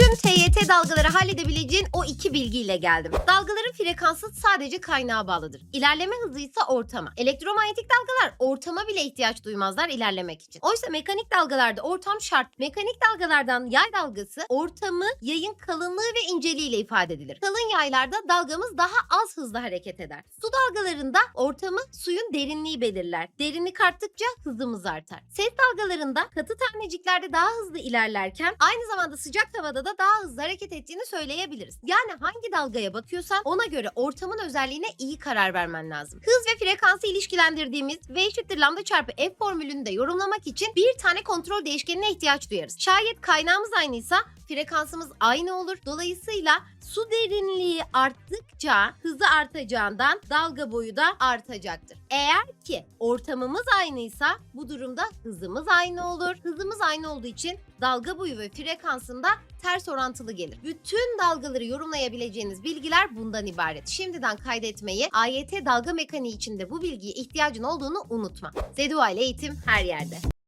Tschüss. Tüm TYT dalgaları halledebileceğin o iki bilgiyle geldim. Dalgaların frekansı sadece kaynağa bağlıdır. İlerleme hızı ise ortama. Elektromanyetik dalgalar ortama bile ihtiyaç duymazlar ilerlemek için. Oysa mekanik dalgalarda ortam şart. Mekanik dalgalardan yay dalgası ortamı yayın kalınlığı ve inceliğiyle ifade edilir. Kalın yaylarda dalgamız daha az hızlı hareket eder. Su dalgalarında ortamı suyun derinliği belirler. Derinlik arttıkça hızımız artar. Ses dalgalarında katı taneciklerde daha hızlı ilerlerken aynı zamanda sıcak havada da daha hızlı hareket ettiğini söyleyebiliriz. Yani hangi dalgaya bakıyorsan ona göre ortamın özelliğine iyi karar vermen lazım. Hız ve frekansı ilişkilendirdiğimiz V eşittir lambda çarpı F formülünü de yorumlamak için bir tane kontrol değişkenine ihtiyaç duyarız. Şayet kaynağımız aynıysa frekansımız aynı olur. Dolayısıyla su derinliği arttıkça hızı artacağından dalga boyu da artacaktır. Eğer ki ortamımız aynıysa bu durumda hızımız aynı olur. Hızımız aynı olduğu için dalga boyu ve frekansında ters orantılı gelir. Bütün dalgaları yorumlayabileceğiniz bilgiler bundan ibaret. Şimdiden kaydetmeyi, AYT dalga mekaniği içinde bu bilgiye ihtiyacın olduğunu unutma. Zedua ile eğitim her yerde.